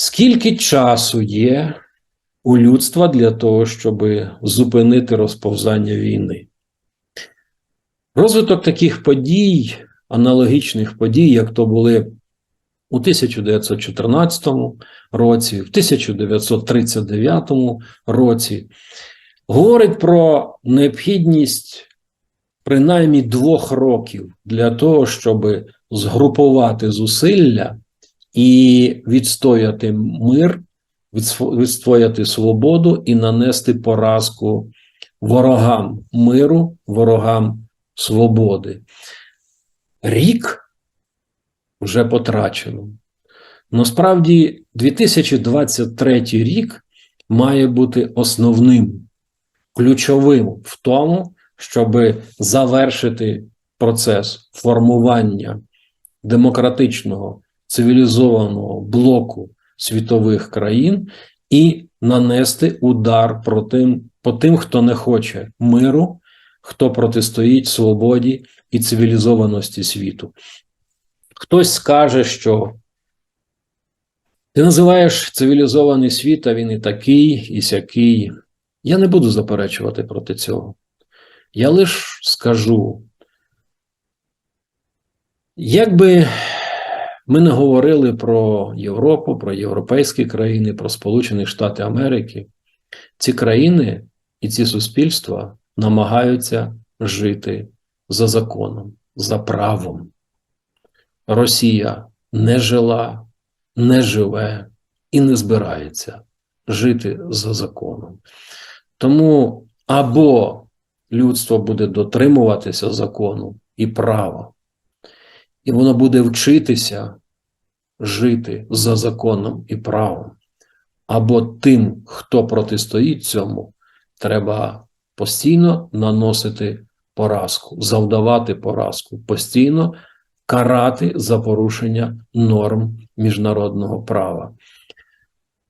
Скільки часу є у людства для того, щоб зупинити розповзання війни? Розвиток таких подій, аналогічних подій, як то були у 1914 році, в 1939 році, говорить про необхідність принаймні двох років для того, щоб згрупувати зусилля і відстояти мир, відстояти свободу і нанести поразку ворогам миру, ворогам свободи. Рік вже потрачено. Насправді, 2023 рік має бути основним, ключовим в тому, щоб завершити процес формування демократичного цивілізованого блоку світових країн і нанести удар про тим, по тим, хто не хоче миру, хто протистоїть свободі і цивілізованості світу. Хтось скаже, що ти називаєш цивілізований світ, а він і такий, і сякий. Я не буду заперечувати проти цього. Я лише скажу, якби ми не говорили про Європу, про європейські країни, про Сполучені Штати Америки, ці країни і ці суспільства намагаються жити за законом, за правом. Росія не жила, не живе і не збирається жити за законом. Тому або людство буде дотримуватися закону і права, і воно буде вчитися жити за законом і правом, або тим, хто протистоїть цьому, треба постійно наносити поразку, завдавати поразку, постійно карати за порушення норм міжнародного права.